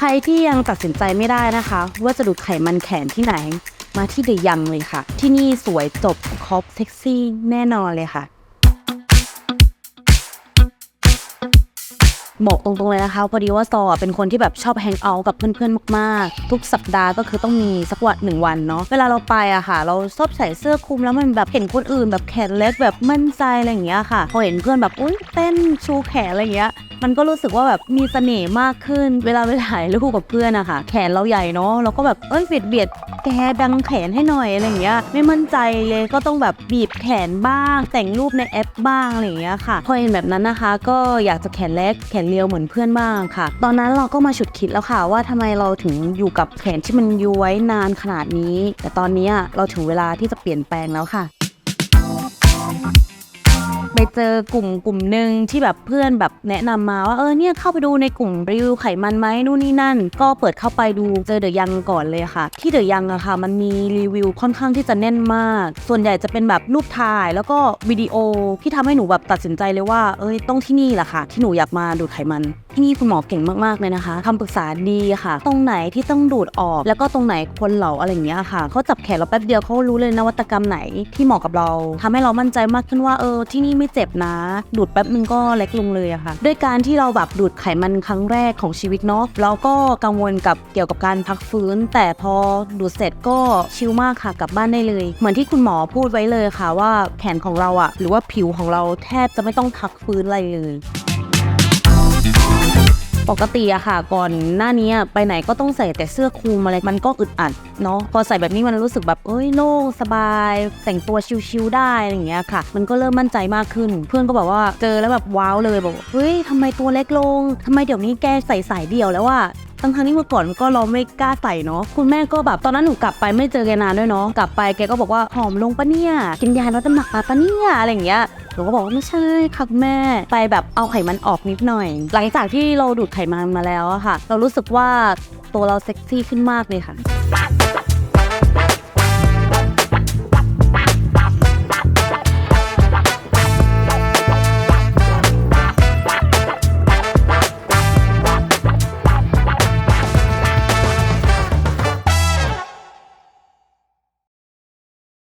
ใครที่ยังตัดสินใจไม่ได้นะคะ ว่าจะดูดไขมันแขนที่ไหน มาที่เดยังเลยค่ะ ที่นี่สวยจบครบเซ็กซี่แน่นอนเลยค่ะบอกตรงๆเลยนะคะ พอดีว่าซอเป็นคนที่แบบชอบแฮงเอาท์กับเพื่อนๆมากๆ ทุกสัปดาห์ก็คือต้องมีสักวันหนึ่งวันเนาะเวลาเราไปอะค่ะ เราชอบใส่เสื้อคลุมแล้วมันแบบเห็นคนอื่นแบบแขนเล็กแบบมั่นใจอะไรอย่างเงี้ยค่ะ พอเห็นเพื่อนแบบอุ้ยเต้นชูแขนอะไรอย่างเงี้ย มันก็รู้สึกว่าแบบมีเสน่ห์มากขึ้น เวลาไปถ่ายรูปกับเพื่อนอะค่ะ แขนเราใหญ่เนาะเราก็แบบเอ้ยเบียดเบียดแกดังแขนให้หน่อยอะไรอย่างเงี้ย ไม่มั่นใจเลยก็ต้องแบบบีบแขนบ้าง แต่งรูปในแอปบ้างอะไรอย่างเงี้ยค่ะ พอเห็นแบบนั้นนะคะ ก็อยากจะแขนเล็กแขนเรียวเหมือนเพื่อนบ้างค่ะ ตอนนั้นเราก็มาฉุดคิดแล้วค่ะ ว่าทำไมเราถึงอยู่กับแขนที่มันย้วยนานขนาดนี้ แต่ตอนนี้เราถึงเวลาที่จะเปลี่ยนแปลงแล้วค่ะ ไปเจอกลุ่มกลุ่มหนึ่งที่แบบเพื่อนแบบแนะนำมาว่าเออเนี่ยเข้าไปดูในกลุ่มรีวิวไขมันไหมนู่นนี่นั่น ก็เปิดเข้าไปดูเจอเดอะยังก่อนเลยค่ะ ที่เดอะยังอะค่ะ มันมีรีวิวค่อนข้างที่จะแน่นมาก ส่วนใหญ่จะเป็นแบบรูปถ่ายแล้วก็วิดีโอที่ทำให้หนูแบบตัดสินใจเลยว่าเอ้ยต้องที่นี่แหละค่ะ ที่หนูอยากมาดูดไขมัน ที่นี่คุณหมอเก่งมากๆเลยนะคะคำปรึกษาดีค่ะ ตรงไหนที่ต้องดูดออก แล้วก็ตรงไหนควรเหลาอะไรอย่างเงี้ยค่ะเขาจับแขนเราแป๊บเดียวเขารู้เลยนวัตกรรมไหนที่เหมาะกับเราทำให้เรามั่นใจมากขึ้นว่าเออที่นี่ไม่เจ็บนะ ดูดแป๊บนึงก็เล็กลงเลยอะค่ะ ด้วยการที่เราแบบดูดไขมันครั้งแรกของชีวิตเนาะเราก็กังวลกับเกี่ยวกับการพักฟื้น แต่พอดูดเสร็จก็ชิลมากค่ะกลับบ้านได้เลย เหมือนที่คุณหมอพูดไว้เลยค่ะว่าแขนของเราอะหรือว่าผิวของเราแทบจะไม่ต้องพักฟื้นอะไรเลย ปกติอะค่ะ ก่อนหน้านี้ไปไหนก็ต้องใส่แต่เสื้อคลุมอะไรมันก็อึดอัดเนาะพอใส่แบบนี้มันรู้สึกแบบเอ้ยโล่งสบาย แต่งตัวชิลๆได้อะไรอย่างเงี้ยค่ะ มันก็เริ่มมั่นใจมากขึ้น เพื่อนก็บอกว่าเจอแล้วแบบว้าวเลยบอกเฮ้ยทำไมตัวเล็กลงทำไมเดี๋ยวนี้แกใส่สายเดี่ยวแล้วว่าทั้งทั้งที่เมื่อก่อนก็เราไม่กล้าใส่เนาะคุณแม่ก็แบบตอนนั้นหนูกลับไปไม่เจอแกนานด้วยเนาะกลับไปแกก็บอกว่าหอมลงปะเนี่ยกินยาลดน้ำหนักมาปะเนี่ยอะไรอย่างเงี้ย หนูก็บอกว่าไม่ใช่ค่ะคุณแม่ ไปแบบเอาไขมันออกนิดหน่อย หลังจากที่เราดูดไขมันมาแล้วอะค่ะ เรารู้สึกว่าตัวเราเซ็กซี่ขึ้นมากเลยค่ะ